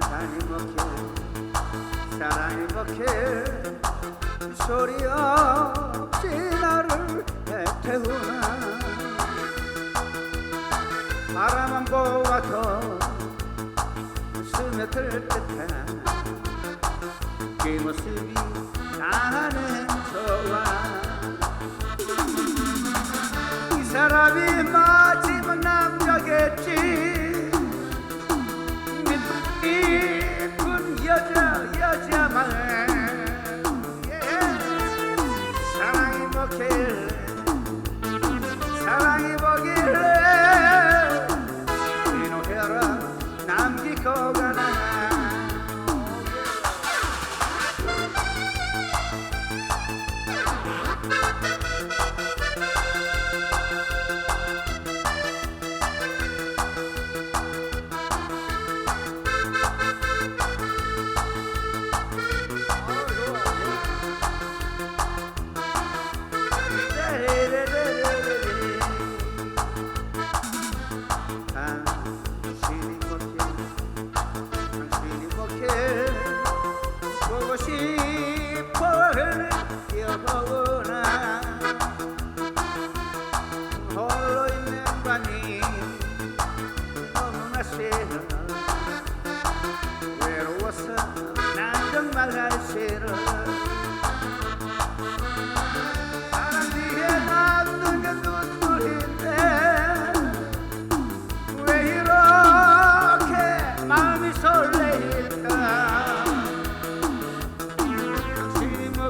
사랑이 먹힐 사랑이 먹힐 소리 없이 나를 태우나. 바라만 보아도 스며들 듯한 그 모습이 나는 좋아. 이 사람이 마지막 남자겠지 사